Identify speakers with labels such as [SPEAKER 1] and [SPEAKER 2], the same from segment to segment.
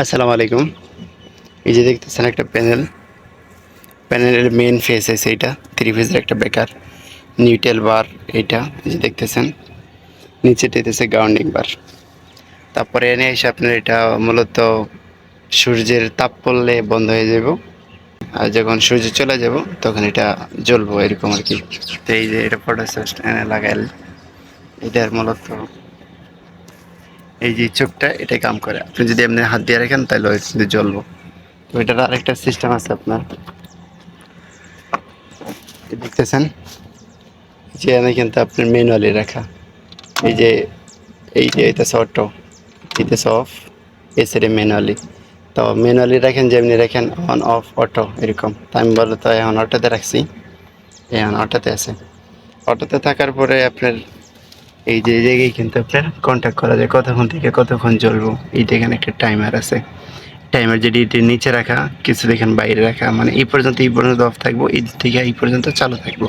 [SPEAKER 1] আসসালামু আলাইকুম। এই যে দেখতেছেন একটা প্যানেল। প্যানেলের মেন ফেস আছে এইটা থ্রি ফেজের একটা বেকার। নিউটেল বার এইটা এই যে দেখতেছেন। নিচে দিতেছে গ্রাউন্ডিং বার। তারপরে এনে এসে আপনার এটা মূলত সূর্যের তাপ পড়লে বন্ধ হয়ে যাব। আর যখন সূর্য চলে যাব, তখন এটা জ্বলবো, এরকম আর কি। তো এই যে এটা এনে লাগাইল। এটার মূলত এই যে চোখটা এটা কাম করে। আপনি যদি এমনি হাত দিয়ে রাখেন, তাহলে ওই কিন্তু জ্বলবো। তো এটার আরেকটা সিস্টেম আছে আপনার। দেখতেছেন? যে এখানে কিন্তু আপনার ম্যানুয়ালি রাখা। এই যে এই যে এটা অটো এটাছে অফ এসে ম্যানুয়ালি তো ম্যানুয়ালি রাখেন, যেমনি রাখেন অন অফ অটো এরকম। তো আমি বলো তো এখন অটোতে রাখছি। এখন অটোতে আছে। অটোতে থাকার পরে আপনার এই যে জায়গায় কিন্তু আপনার কন্ট্যাক্ট করা যায়, কতক্ষণ থেকে কতক্ষণ জ্বলবো এইটা এখানে একটা টাইমার আছে। টাইমার যেটি এটি নিচে রাখা, কিছু দেখেন বাইরে রাখা মানে এই পর্যন্ত এই পর্যন্ত অফ থাকব, এই থেকে এই পর্যন্ত চালু থাকব।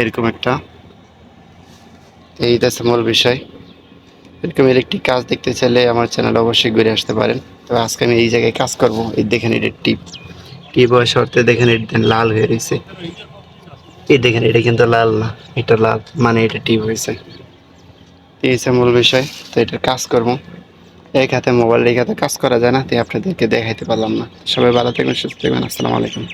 [SPEAKER 1] এরকম একটা এইটা মূল বিষয়। এরকম ইলেকট্রিক কাজ দেখতে চাইলে আমার চ্যানেল অবশ্যই ঘুরে আসতে পারেন। তো আজকে আমি এই জায়গায় কাজ করব, এই দেখেন এটা টিপ টিপ হওয়ার শর্তে দেখেন এটা লাল হয়ে রয়েছে। এই দেখেন, এটা কিন্তু লাল না, এটা লাল মানে এটা টিপ হয়েছে। এই মূল বিষয়, তো এটা কাজ করব। এক হাতে মোবাইল এক হাতে কাজ করা যায় না, তাই আপনাদেরকে দেখাইতে পারলাম না। সবাই ভালো থাকবেন, সুস্থ থাকবেন, আসসালামু আলাইকুম।